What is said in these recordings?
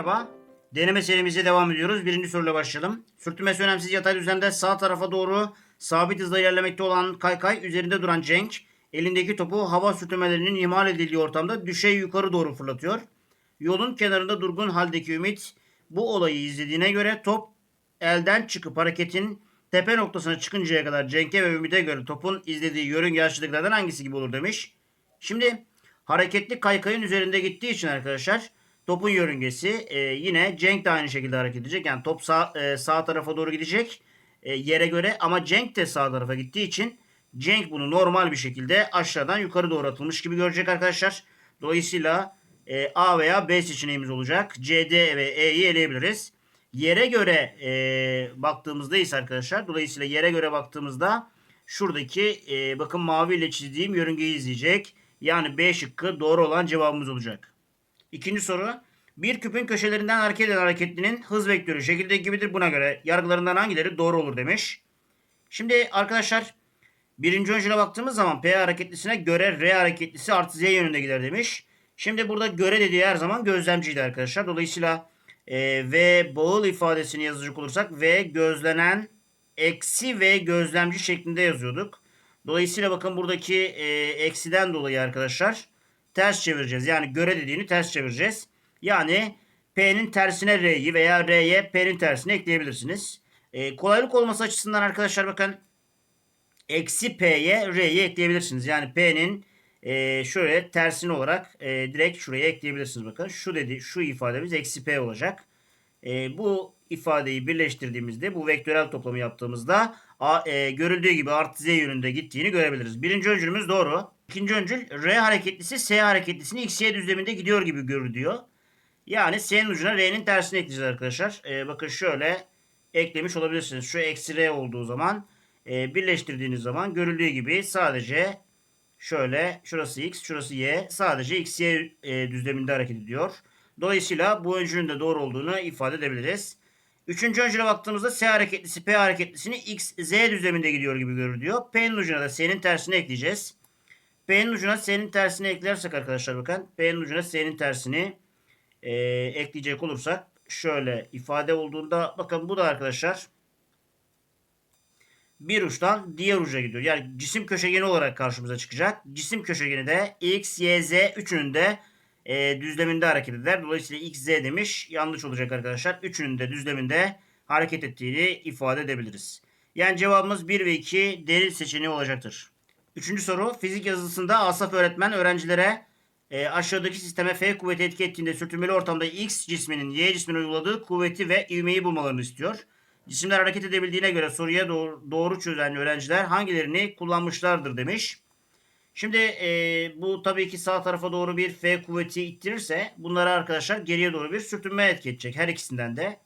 merhaba. Deneme serimize devam ediyoruz. Birinci soruyla başlayalım. Sürtünmesi önemsiz yatay düzlemde sağ tarafa doğru sabit hızla ilerlemekte olan kaykay üzerinde duran Cenk elindeki topu hava sürtünmelerinin ihmal edildiği ortamda düşey yukarı doğru fırlatıyor. Yolun kenarında durgun haldeki Ümit bu olayı izlediğine göre top elden çıkıp hareketin tepe noktasına çıkıncaya kadar Cenk'e ve Ümit'e göre topun izlediği yörünge aşağıdakilerden hangisi gibi olur demiş. Şimdi hareketli kaykayın üzerinde gittiği için arkadaşlar topun yörüngesi e, yine Cenk de aynı şekilde hareket edecek. Yani top sağ, e, sağ tarafa doğru gidecek e, yere göre ama Cenk de sağ tarafa gittiği için Cenk bunu normal bir şekilde aşağıdan yukarı doğru atılmış gibi görecek arkadaşlar. Dolayısıyla e, A veya B seçeneğimiz olacak. C, D ve E'yi eleyebiliriz. Yere göre e, baktığımızda ise arkadaşlar dolayısıyla yere göre baktığımızda şuradaki e, bakın mavi ile çizdiğim yörüngeyi izleyecek. Yani B şıkkı doğru olan cevabımız olacak. İkinci soru. Bir küpün köşelerinden hareket eden hareketlinin hız vektörü şekildeki gibidir. Buna göre yargılarından hangileri doğru olur demiş. Şimdi arkadaşlar birinci öncüne baktığımız zaman P hareketlisine göre R hareketlisi artı Z yönünde gider demiş. Şimdi burada göre dediği her zaman gözlemciydi arkadaşlar. Dolayısıyla e, V bağıl ifadesini yazacak olursak V gözlenen eksi V gözlemci şeklinde yazıyorduk. Dolayısıyla bakın buradaki e, eksiden dolayı arkadaşlar ters çevireceğiz. Yani göre dediğini ters çevireceğiz. Yani P'nin tersine R'yi veya R'ye P'nin tersine ekleyebilirsiniz. E, kolaylık olması açısından arkadaşlar bakın eksi P'ye R'yi ekleyebilirsiniz. Yani P'nin e, şöyle tersini olarak e, direkt şuraya ekleyebilirsiniz. Bakın şu dedi şu ifademiz eksi P olacak. E, bu ifadeyi birleştirdiğimizde bu vektörel toplamı yaptığımızda A, e, görüldüğü gibi artı Z yönünde gittiğini görebiliriz. Birinci öncülümüz doğru. İkinci öncül R hareketlisi S hareketlisini X, Y düzleminde gidiyor gibi görülüyor. Yani S'nin ucuna R'nin tersini ekleyeceğiz arkadaşlar. E, bakın şöyle eklemiş olabilirsiniz. Şu eksi R olduğu zaman e, birleştirdiğiniz zaman görüldüğü gibi sadece şöyle şurası X şurası Y sadece X, Y e, düzleminde hareket ediyor. Dolayısıyla bu öncülün de doğru olduğunu ifade edebiliriz. Üçüncü öncüle baktığımızda S hareketlisi P hareketlisini X, Z düzleminde gidiyor gibi görülüyor. P'nin ucuna da S'nin tersini ekleyeceğiz. P'nin ucuna S'nin tersini eklersek arkadaşlar bakın. P'nin ucuna S'nin tersini e, ekleyecek olursak şöyle ifade olduğunda bakın bu da arkadaşlar bir uçtan diğer uca gidiyor. Yani cisim köşegeni olarak karşımıza çıkacak. Cisim köşegeni de X, Y, Z üçünün de e, düzleminde hareket eder. Dolayısıyla X, Z demiş. Yanlış olacak arkadaşlar. Üçünün de düzleminde hareket ettiğini ifade edebiliriz. Yani cevabımız 1 ve 2 delil seçeneği olacaktır. Üçüncü soru. Fizik yazısında Asaf öğretmen öğrencilere e, aşağıdaki sisteme F kuvveti etki ettiğinde sürtünmeli ortamda X cisminin Y cismine uyguladığı kuvveti ve ivmeyi bulmalarını istiyor. Cisimler hareket edebildiğine göre soruya doğru, doğru çözen öğrenciler hangilerini kullanmışlardır demiş. Şimdi e, bu tabii ki sağ tarafa doğru bir F kuvveti ittirirse bunlara arkadaşlar geriye doğru bir sürtünme etki edecek her ikisinden de.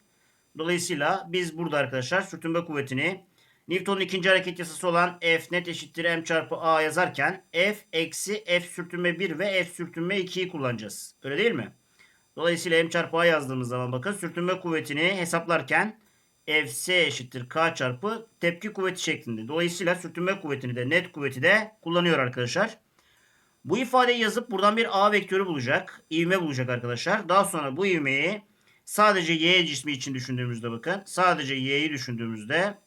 Dolayısıyla biz burada arkadaşlar sürtünme kuvvetini Newton'un ikinci hareket yasası olan F net eşittir M çarpı A yazarken F eksi F sürtünme 1 ve F sürtünme 2'yi kullanacağız. Öyle değil mi? Dolayısıyla M çarpı A yazdığımız zaman bakın sürtünme kuvvetini hesaplarken Fs eşittir K çarpı tepki kuvveti şeklinde. Dolayısıyla sürtünme kuvvetini de net kuvveti de kullanıyor arkadaşlar. Bu ifadeyi yazıp buradan bir A vektörü bulacak. İvme bulacak arkadaşlar. Daha sonra bu ivmeyi sadece Y cismi için düşündüğümüzde bakın. Sadece Y'yi düşündüğümüzde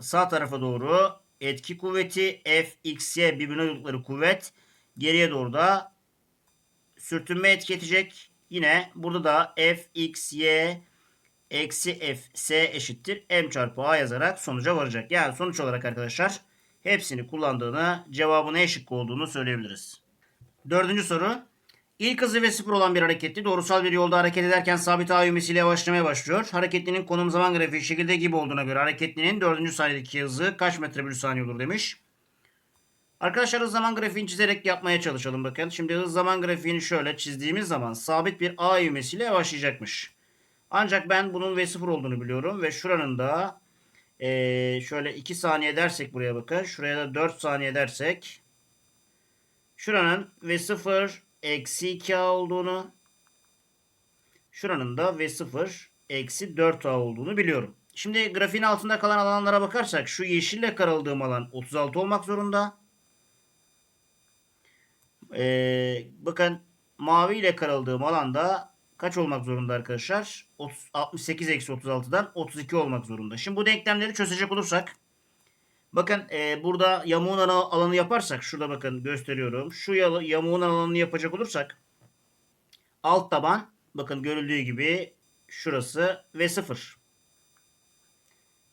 sağ tarafa doğru etki kuvveti F, X, Y birbirine uydukları kuvvet geriye doğru da sürtünme etki edecek. Yine burada da F, X, Y eksi F, S eşittir M çarpı A yazarak sonuca varacak. Yani sonuç olarak arkadaşlar hepsini kullandığını cevabın E şıkkı olduğunu söyleyebiliriz. Dördüncü soru. İlk hızı ve sıfır olan bir hareketli doğrusal bir yolda hareket ederken sabit A ivmesiyle yavaşlamaya başlıyor. Hareketlinin konum zaman grafiği şekilde gibi olduğuna göre hareketlinin dördüncü saniyedeki hızı kaç metre bölü saniye olur demiş. Arkadaşlar hız zaman grafiğini çizerek yapmaya çalışalım bakın. Şimdi hız zaman grafiğini şöyle çizdiğimiz zaman sabit bir A ivmesiyle yavaşlayacakmış. Ancak ben bunun V0 olduğunu biliyorum ve şuranın da ee, şöyle 2 saniye dersek buraya bakın. Şuraya da 4 saniye dersek şuranın V0 eksi 2A olduğunu şuranın da V0 eksi 4A olduğunu biliyorum. Şimdi grafiğin altında kalan alanlara bakarsak şu yeşille karaladığım alan 36 olmak zorunda. Ee, bakın mavi ile karaladığım alanda kaç olmak zorunda arkadaşlar? 30, 68 eksi 36'dan 32 olmak zorunda. Şimdi bu denklemleri çözecek olursak bakın e, burada yamuğun alanı yaparsak şurada bakın gösteriyorum. Şu yamuğun alanını yapacak olursak alt taban bakın görüldüğü gibi şurası ve 0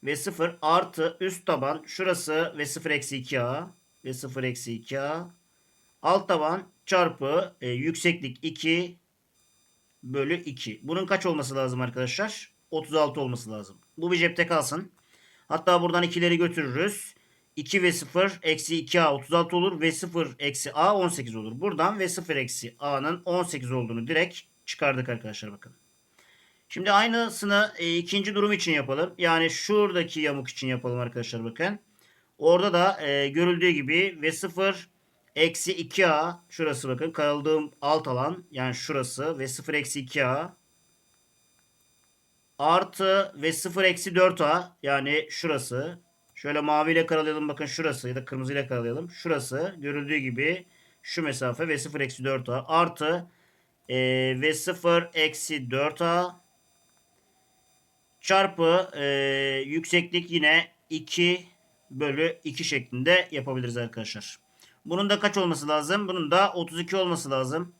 ve 0 artı üst taban şurası ve 0 eksi 2a ve 0 eksi 2a alt taban çarpı e, yükseklik 2 bölü 2. Bunun kaç olması lazım arkadaşlar? 36 olması lazım. Bu bir cepte kalsın. Hatta buradan ikileri götürürüz. 2 ve 0 eksi 2a 36 olur ve 0 eksi a 18 olur. Buradan ve 0 eksi a'nın 18 olduğunu direkt çıkardık arkadaşlar bakın. Şimdi aynısını e, ikinci durum için yapalım. Yani şuradaki yamuk için yapalım arkadaşlar bakın. Orada da e, görüldüğü gibi ve 0 eksi 2a şurası bakın kaldığım alt alan yani şurası ve 0 eksi 2a artı ve 0 eksi 4a yani şurası şöyle maviyle karalayalım bakın şurası ya da kırmızıyla karalayalım şurası görüldüğü gibi şu mesafe ve 0 eksi 4a artı e, ve 0 eksi 4a çarpı e, yükseklik yine 2 bölü 2 şeklinde yapabiliriz arkadaşlar. Bunun da kaç olması lazım? Bunun da 32 olması lazım.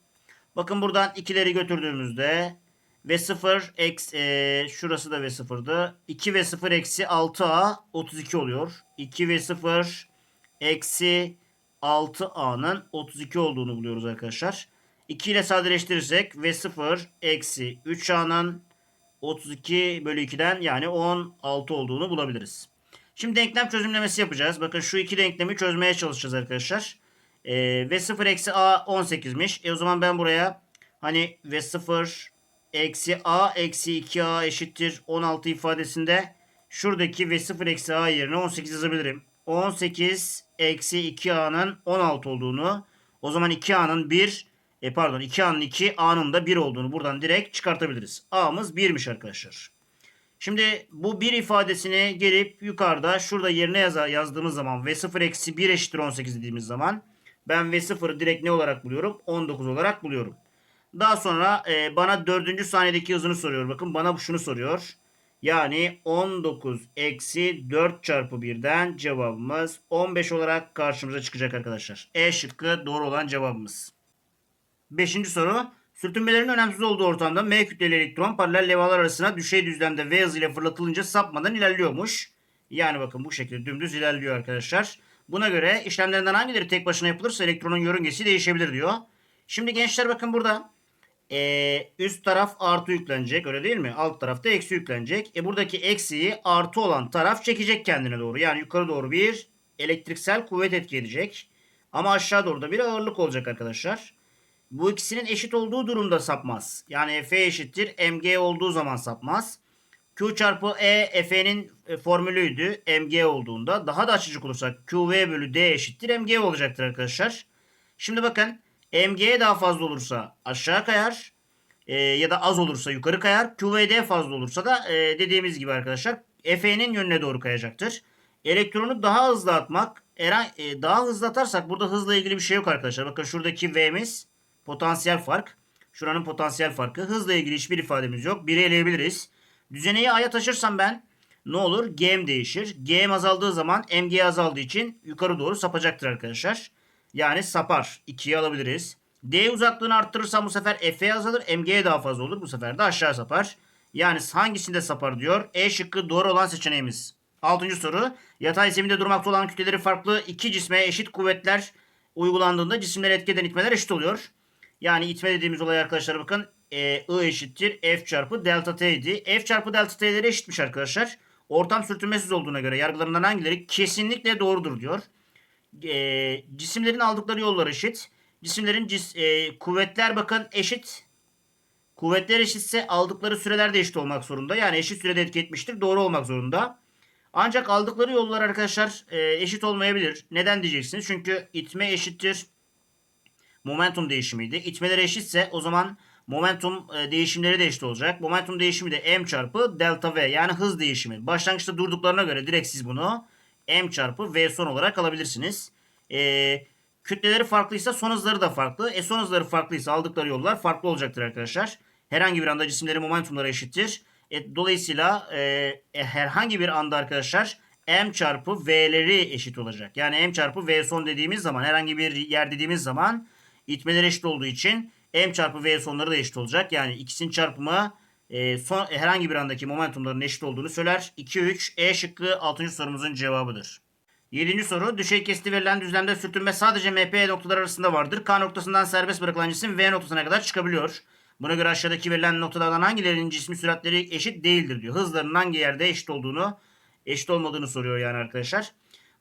Bakın buradan ikileri götürdüğümüzde ve 0 eksi e, şurası da ve 0'dı. 2 ve 0 eksi 6a 32 oluyor. 2 ve 0 eksi 6a'nın 32 olduğunu buluyoruz arkadaşlar. 2 ile sadeleştirirsek ve 0 eksi 3a'nın 32 bölü 2'den yani 16 olduğunu bulabiliriz. Şimdi denklem çözümlemesi yapacağız. Bakın şu iki denklemi çözmeye çalışacağız arkadaşlar. Ee, ve 0 eksi a 18'miş. E o zaman ben buraya hani ve 0 eksi a eksi 2a eşittir 16 ifadesinde şuradaki ve 0 eksi a yerine 18 yazabilirim. 18 eksi 2a'nın 16 olduğunu o zaman 2a'nın 1 e pardon 2a'nın 2 a'nın da 1 olduğunu buradan direkt çıkartabiliriz. a'mız 1'miş arkadaşlar. Şimdi bu 1 ifadesini gelip yukarıda şurada yerine yaza, yazdığımız zaman v 0 eksi 1 eşittir 18 dediğimiz zaman ben v 0'ı direkt ne olarak buluyorum? 19 olarak buluyorum. Daha sonra e, bana 4. saniyedeki hızını soruyor. Bakın bana şunu soruyor. Yani 19 eksi 4 çarpı 1'den cevabımız 15 olarak karşımıza çıkacak arkadaşlar. E şıkkı doğru olan cevabımız. Beşinci soru. Sürtünmelerin önemsiz olduğu ortamda M kütleli elektron paralel levhalar arasına düşey düzlemde V hızıyla fırlatılınca sapmadan ilerliyormuş. Yani bakın bu şekilde dümdüz ilerliyor arkadaşlar. Buna göre işlemlerinden hangileri tek başına yapılırsa elektronun yörüngesi değişebilir diyor. Şimdi gençler bakın burada ee, üst taraf artı yüklenecek öyle değil mi? Alt tarafta eksi yüklenecek. E buradaki eksiği artı olan taraf çekecek kendine doğru. Yani yukarı doğru bir elektriksel kuvvet etki edecek. Ama aşağı doğru da bir ağırlık olacak arkadaşlar. Bu ikisinin eşit olduğu durumda sapmaz. Yani F eşittir mg olduğu zaman sapmaz. Q çarpı E F'nin e, formülüydü mg olduğunda. Daha da açıcık olursak QV bölü D eşittir mg olacaktır arkadaşlar. Şimdi bakın mg daha fazla olursa aşağı kayar. E, ya da az olursa yukarı kayar. QVD fazla olursa da e, dediğimiz gibi arkadaşlar F'nin yönüne doğru kayacaktır. Elektronu daha hızlı atmak, e, daha hızlı atarsak burada hızla ilgili bir şey yok arkadaşlar. Bakın şuradaki V'miz potansiyel fark. Şuranın potansiyel farkı. Hızla ilgili hiçbir ifademiz yok. 1'i eleyebiliriz. Düzeneyi A'ya taşırsam ben ne olur? G'm değişir. G'm azaldığı zaman mg azaldığı için yukarı doğru sapacaktır arkadaşlar. Yani sapar. 2'yi alabiliriz. D uzaklığını arttırırsam bu sefer F azalır. mg daha fazla olur. Bu sefer de aşağı sapar. Yani hangisinde sapar diyor. E şıkkı doğru olan seçeneğimiz. Altıncı soru. Yatay zeminde durmakta olan kütleleri farklı iki cisme eşit kuvvetler uygulandığında cisimleri etki eden itmeler eşit oluyor. Yani itme dediğimiz olay arkadaşlar bakın e, I eşittir F çarpı delta T idi. F çarpı delta T'leri eşitmiş arkadaşlar. Ortam sürtünmesiz olduğuna göre yargılarından hangileri kesinlikle doğrudur diyor. E, cisimlerin aldıkları yollar eşit. Cisimlerin cis, e, kuvvetler bakın eşit. Kuvvetler eşitse aldıkları süreler de eşit olmak zorunda. Yani eşit sürede etki etmiştir. Doğru olmak zorunda. Ancak aldıkları yollar arkadaşlar e, eşit olmayabilir. Neden diyeceksiniz? Çünkü itme eşittir momentum değişimiydi. İtmeleri eşitse o zaman momentum e, değişimleri de eşit olacak. Momentum değişimi de m çarpı delta v yani hız değişimi. Başlangıçta durduklarına göre direkt siz bunu m çarpı v son olarak alabilirsiniz. E, kütleleri farklıysa son hızları da farklı. E son hızları farklıysa aldıkları yollar farklı olacaktır arkadaşlar. herhangi bir anda cisimlerin momentumları eşittir. E, dolayısıyla e, e, herhangi bir anda arkadaşlar m çarpı v'leri eşit olacak. Yani m çarpı v son dediğimiz zaman herhangi bir yer dediğimiz zaman itmeleri eşit olduğu için m çarpı v sonları da eşit olacak. Yani ikisinin çarpımı e, son, herhangi bir andaki momentumların eşit olduğunu söyler. 2 3 E şıkkı 6. sorumuzun cevabıdır. 7. soru. Düşey kesiti verilen düzlemde sürtünme sadece MP noktalar arasında vardır. K noktasından serbest bırakılan cisim V noktasına kadar çıkabiliyor. Buna göre aşağıdaki verilen noktalardan hangilerinin cismi süratleri eşit değildir diyor. Hızlarının hangi yerde eşit olduğunu, eşit olmadığını soruyor yani arkadaşlar.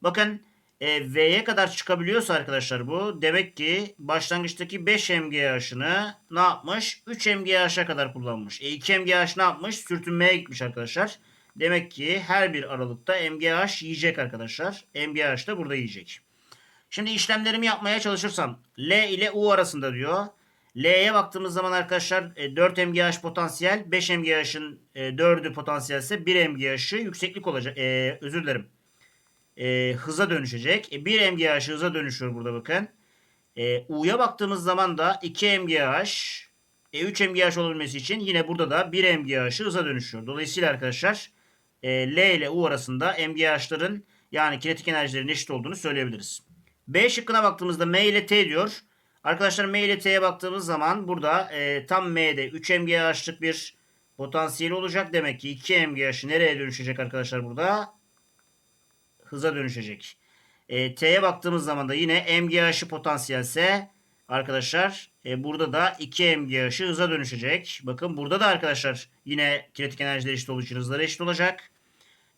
Bakın e, V'ye kadar çıkabiliyorsa arkadaşlar bu demek ki başlangıçtaki 5 MGH'ını ne yapmış? 3 MGH'a kadar kullanmış. E 2 MGH ne yapmış? Sürtünmeye gitmiş arkadaşlar. Demek ki her bir aralıkta MGH yiyecek arkadaşlar. MGH da burada yiyecek. Şimdi işlemlerimi yapmaya çalışırsam L ile U arasında diyor. L'ye baktığımız zaman arkadaşlar e, 4 MGH potansiyel, 5 MGH'ın 4'ü potansiyelse 1 MGH'ı yükseklik olacak. E, özür dilerim. E, hıza dönüşecek. E, 1 MGH hıza dönüşüyor burada bakın. E, U'ya baktığımız zaman da 2 MGH e, 3 MGH olabilmesi için yine burada da 1 MGH hıza dönüşüyor. Dolayısıyla arkadaşlar e, L ile U arasında MGH'ların yani kinetik enerjilerin eşit olduğunu söyleyebiliriz. B şıkkına baktığımızda M ile T diyor. Arkadaşlar M ile T'ye baktığımız zaman burada e, tam M'de 3 MGH'lık bir potansiyeli olacak. Demek ki 2 MGH nereye dönüşecek arkadaşlar burada? Hıza dönüşecek. E, T'ye baktığımız zaman da yine MGH'ı potansiyelse arkadaşlar e, burada da 2 MGH'ı hıza dönüşecek. Bakın burada da arkadaşlar yine kinetik enerjiler eşit olduğu için hızları eşit olacak.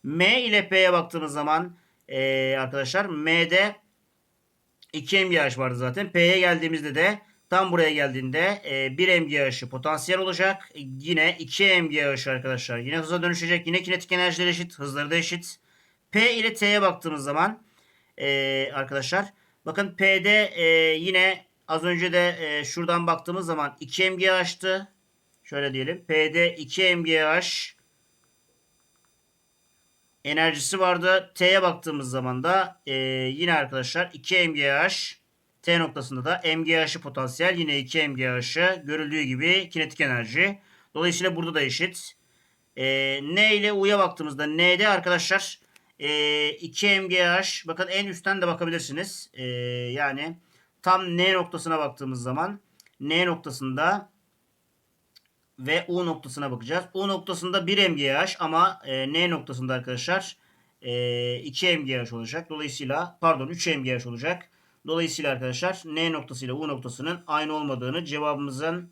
M ile P'ye baktığımız zaman e, arkadaşlar M'de 2 MGH vardı zaten. P'ye geldiğimizde de tam buraya geldiğinde e, 1 MGH'ı potansiyel olacak. E, yine 2 MGH arkadaşlar. Yine hıza dönüşecek. Yine kinetik enerjiler eşit. Hızları da eşit. P ile T'ye baktığımız zaman e, arkadaşlar bakın P'de e, yine az önce de e, şuradan baktığımız zaman 2 MGH'tı. Şöyle diyelim. P'de 2 MGH enerjisi vardı. T'ye baktığımız zaman da e, yine arkadaşlar 2 MGH T noktasında da MGH'ı potansiyel yine 2 MGH'ı görüldüğü gibi kinetik enerji. Dolayısıyla burada da eşit. E, N ile U'ya baktığımızda N'de arkadaşlar e, 2 MGH bakın en üstten de bakabilirsiniz. E, yani tam N noktasına baktığımız zaman N noktasında ve U noktasına bakacağız. U noktasında 1 MGH ama e, N noktasında arkadaşlar e, 2 MGH olacak. Dolayısıyla pardon 3 MGH olacak. Dolayısıyla arkadaşlar N noktasıyla U noktasının aynı olmadığını cevabımızın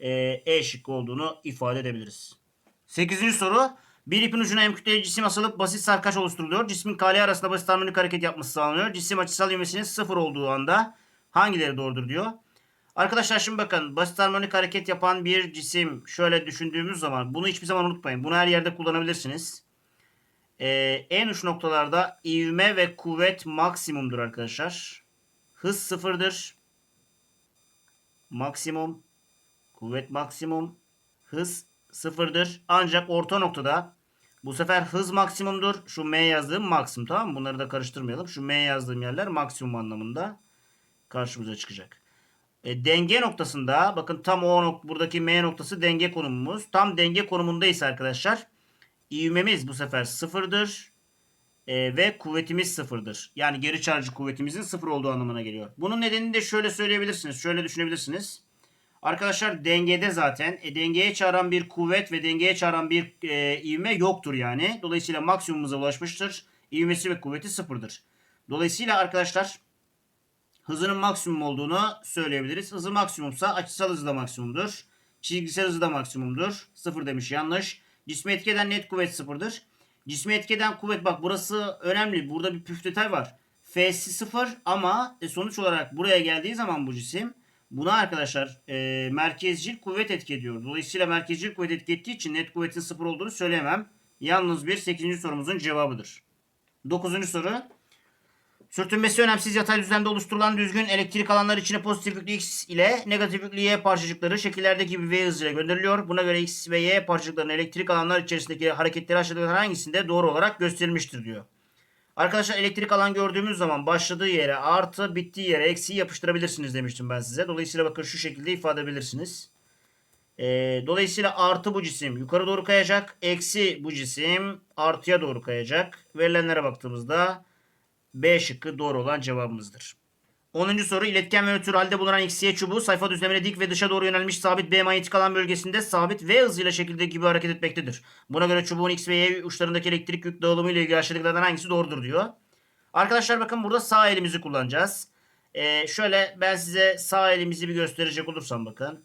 e, E şıkkı olduğunu ifade edebiliriz. 8. soru. Bir ipin ucuna M kütleli cisim asılıp basit sarkaç oluşturuluyor. Cismin kale arasında basit harmonik hareket yapması sağlanıyor. Cisim açısal ivmesinin sıfır olduğu anda hangileri doğrudur diyor. Arkadaşlar şimdi bakın basit harmonik hareket yapan bir cisim şöyle düşündüğümüz zaman bunu hiçbir zaman unutmayın. Bunu her yerde kullanabilirsiniz. Ee, en uç noktalarda ivme ve kuvvet maksimumdur arkadaşlar. Hız sıfırdır. Maksimum. Kuvvet maksimum. Hız sıfırdır. Ancak orta noktada bu sefer hız maksimumdur. Şu M yazdığım maksimum tamam mı? Bunları da karıştırmayalım. Şu M yazdığım yerler maksimum anlamında karşımıza çıkacak. E, denge noktasında bakın tam o nok buradaki M noktası denge konumumuz. Tam denge konumundaysa arkadaşlar ivmemiz bu sefer sıfırdır. E, ve kuvvetimiz sıfırdır. Yani geri çarjı kuvvetimizin sıfır olduğu anlamına geliyor. Bunun nedenini de şöyle söyleyebilirsiniz. Şöyle düşünebilirsiniz. Arkadaşlar dengede zaten e, dengeye çağıran bir kuvvet ve dengeye çağıran bir e, ivme yoktur yani. Dolayısıyla maksimumumuza ulaşmıştır. İvmesi ve kuvveti sıfırdır. Dolayısıyla arkadaşlar hızının maksimum olduğunu söyleyebiliriz. Hızı maksimumsa açısal hızı da maksimumdur. Çizgisel hızı da maksimumdur. Sıfır demiş yanlış. Cisme etkeden net kuvvet sıfırdır. Cisme etkeden kuvvet bak burası önemli. Burada bir püf detay var. F'si sıfır ama e, sonuç olarak buraya geldiği zaman bu cisim buna arkadaşlar e, merkezcil kuvvet etki ediyor. Dolayısıyla merkezcil kuvvet etki ettiği için net kuvvetin sıfır olduğunu söyleyemem. Yalnız bir 8. sorumuzun cevabıdır. 9. soru. Sürtünmesi önemsiz yatay düzlemde oluşturulan düzgün elektrik alanlar içine pozitif yüklü X ile negatif yüklü Y parçacıkları şekillerdeki gibi V hızıyla gönderiliyor. Buna göre X ve Y parçacıklarının elektrik alanlar içerisindeki hareketleri aşağıdakilerden hangisinde doğru olarak gösterilmiştir diyor. Arkadaşlar elektrik alan gördüğümüz zaman başladığı yere artı bittiği yere eksiği yapıştırabilirsiniz demiştim ben size. Dolayısıyla bakın şu şekilde ifade edebilirsiniz. Ee, dolayısıyla artı bu cisim yukarı doğru kayacak. Eksi bu cisim artıya doğru kayacak. Verilenlere baktığımızda B şıkkı doğru olan cevabımızdır. 10. soru iletken ve nötr halde bulunan XY çubuğu sayfa düzlemine dik ve dışa doğru yönelmiş sabit B manyetik alan bölgesinde sabit V hızıyla şekildeki gibi hareket etmektedir. Buna göre çubuğun X ve Y uçlarındaki elektrik yük dağılımı ile ilgili aşağıdakilerden hangisi doğrudur diyor. Arkadaşlar bakın burada sağ elimizi kullanacağız. Ee, şöyle ben size sağ elimizi bir gösterecek olursam bakın.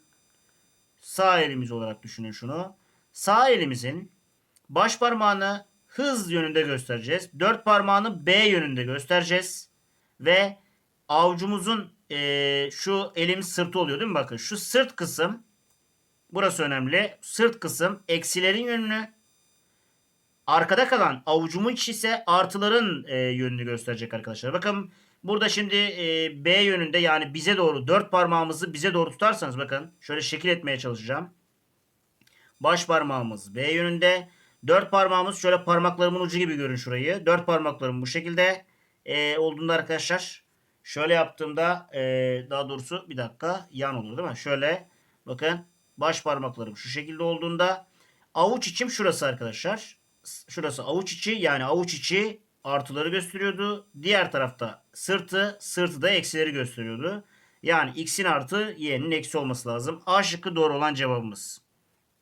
Sağ elimiz olarak düşünün şunu. Sağ elimizin baş parmağını hız yönünde göstereceğiz. Dört parmağını B yönünde göstereceğiz. Ve avucumuzun eee, şu elimiz sırtı oluyor değil mi? Bakın şu sırt kısım burası önemli. Sırt kısım eksilerin yönünü arkada kalan avucumun içi ise artıların eee, yönünü gösterecek arkadaşlar. Bakın burada şimdi eee, B yönünde yani bize doğru dört parmağımızı bize doğru tutarsanız bakın şöyle şekil etmeye çalışacağım. Baş parmağımız B yönünde. Dört parmağımız şöyle parmaklarımın ucu gibi görün şurayı. Dört parmaklarım bu şekilde eee, olduğunda arkadaşlar şöyle yaptığımda eee, daha doğrusu bir dakika yan olur değil mi? Şöyle bakın baş parmaklarım şu şekilde olduğunda avuç içim şurası arkadaşlar. Şurası avuç içi yani avuç içi artıları gösteriyordu. Diğer tarafta sırtı, sırtı da eksileri gösteriyordu. Yani x'in artı y'nin eksi olması lazım. A şıkkı doğru olan cevabımız.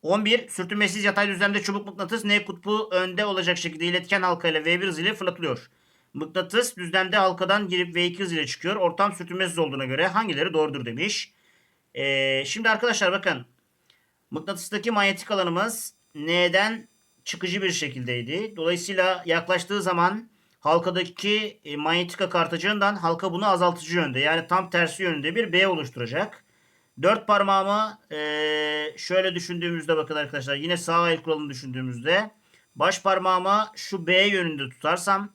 11. Sürtünmesiz yatay düzlemde çubuk mıknatıs N kutbu önde olacak şekilde iletken halka ile V1 hız ile fırlatılıyor. Mıknatıs düzlemde halkadan girip V2 hız ile çıkıyor. Ortam sürtünmesiz olduğuna göre hangileri doğrudur demiş. Ee, şimdi arkadaşlar bakın. Mıknatıstaki manyetik alanımız N'den çıkıcı bir şekildeydi. Dolayısıyla yaklaştığı zaman halkadaki e, manyetik akı artacağından halka bunu azaltıcı yönde yani tam tersi yönünde bir B oluşturacak. Dört parmağımı e, şöyle düşündüğümüzde bakın arkadaşlar yine sağ el kuralını düşündüğümüzde baş parmağımı şu B yönünde tutarsam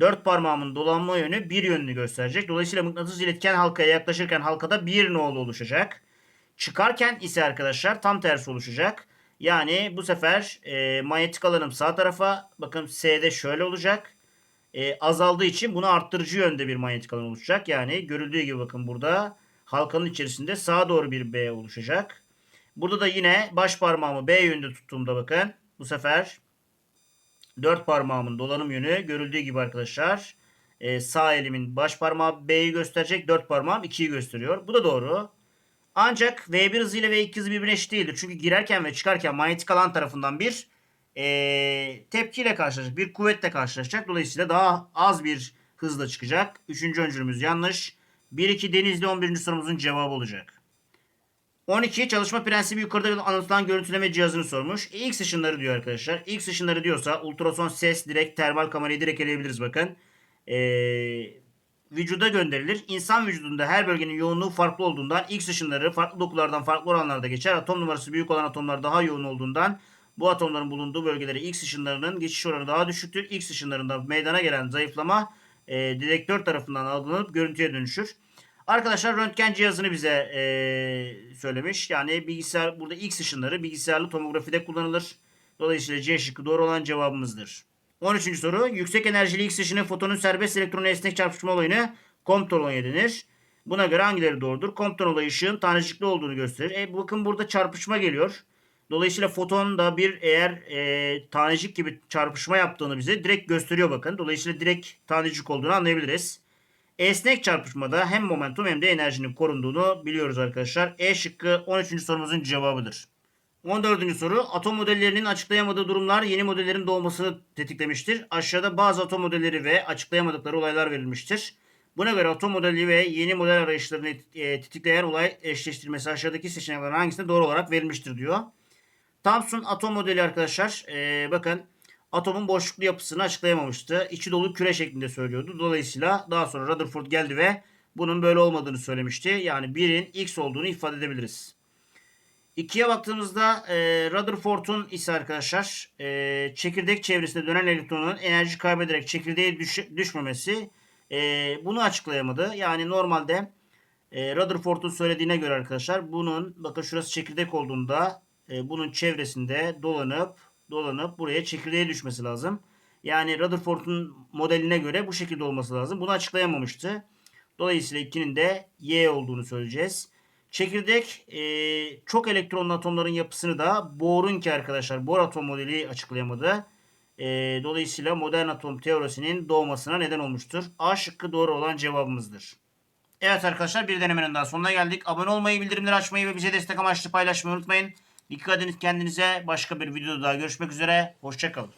dört parmağımın dolanma yönü bir yönünü gösterecek. Dolayısıyla mıknatıs iletken halkaya yaklaşırken halkada bir nolu oluşacak. Çıkarken ise arkadaşlar tam tersi oluşacak. Yani bu sefer e, manyetik alanım sağ tarafa bakın S'de şöyle olacak. E, azaldığı için bunu arttırıcı yönde bir manyetik alan oluşacak. Yani görüldüğü gibi bakın burada halkanın içerisinde sağa doğru bir B oluşacak. Burada da yine baş parmağımı B yönünde tuttuğumda bakın bu sefer dört parmağımın dolanım yönü görüldüğü gibi arkadaşlar e, sağ elimin baş parmağı B'yi gösterecek. Dört parmağım 2'yi gösteriyor. Bu da doğru. Ancak V1 hızı ile V2 hızı birbirine eşit değildir. Çünkü girerken ve çıkarken manyetik alan tarafından bir e, tepkiyle karşılaşacak. Bir kuvvetle karşılaşacak. Dolayısıyla daha az bir hızla çıkacak. Üçüncü öncülümüz yanlış. 1-2 Denizli 11. sorumuzun cevabı olacak. 12 çalışma prensibi yukarıda anlatılan görüntüleme cihazını sormuş. X ışınları diyor arkadaşlar. X ışınları diyorsa ultrason ses direkt termal kamerayı direkt eleyebiliriz bakın. Ee, vücuda gönderilir. İnsan vücudunda her bölgenin yoğunluğu farklı olduğundan X ışınları farklı dokulardan farklı oranlarda geçer. Atom numarası büyük olan atomlar daha yoğun olduğundan bu atomların bulunduğu bölgelere X ışınlarının geçiş oranı daha düşüktür. X ışınlarında meydana gelen zayıflama e, dedektör tarafından algılanıp görüntüye dönüşür. Arkadaşlar röntgen cihazını bize e, söylemiş. Yani bilgisayar burada X ışınları bilgisayarlı tomografide kullanılır. Dolayısıyla C şıkkı doğru olan cevabımızdır. 13. soru. Yüksek enerjili X ışını fotonun serbest elektronu esnek çarpışma olayını Compton olayı denir. Buna göre hangileri doğrudur? Compton olayı ışığın tanecikli olduğunu gösterir. E, bakın burada çarpışma geliyor. Dolayısıyla foton da bir eğer e, tanecik gibi çarpışma yaptığını bize direkt gösteriyor bakın. Dolayısıyla direkt tanecik olduğunu anlayabiliriz. Esnek çarpışmada hem momentum hem de enerjinin korunduğunu biliyoruz arkadaşlar. E şıkkı 13. sorumuzun cevabıdır. 14. soru atom modellerinin açıklayamadığı durumlar yeni modellerin doğmasını tetiklemiştir. Aşağıda bazı atom modelleri ve açıklayamadıkları olaylar verilmiştir. Buna göre atom modeli ve yeni model arayışlarını e, tetikleyen olay eşleştirmesi aşağıdaki seçeneklerden hangisinde doğru olarak verilmiştir diyor. Thomson atom modeli arkadaşlar e, bakın atomun boşluklu yapısını açıklayamamıştı. İçi dolu küre şeklinde söylüyordu. Dolayısıyla daha sonra Rutherford geldi ve bunun böyle olmadığını söylemişti. Yani 1'in X olduğunu ifade edebiliriz. 2'ye baktığımızda e, Rutherford'un ise arkadaşlar e, çekirdek çevresinde dönen elektronun enerji kaybederek çekirdeğe düş, düşmemesi e, bunu açıklayamadı. Yani normalde e, Rutherford'un söylediğine göre arkadaşlar bunun bakın şurası çekirdek olduğunda e, bunun çevresinde dolanıp dolanıp buraya çekirdeğe düşmesi lazım. Yani Rutherford'un modeline göre bu şekilde olması lazım. Bunu açıklayamamıştı. Dolayısıyla 2'nin de Y olduğunu söyleyeceğiz. Çekirdek e, çok elektronlu atomların yapısını da Bohr'un ki arkadaşlar Bohr atom modeli açıklayamadı. E, dolayısıyla modern atom teorisinin doğmasına neden olmuştur. A şıkkı doğru olan cevabımızdır. Evet arkadaşlar bir denemenin daha sonuna geldik. Abone olmayı, bildirimleri açmayı ve bize destek amaçlı paylaşmayı unutmayın. Dikkat edin kendinize. Başka bir videoda daha görüşmek üzere. Hoşçakalın.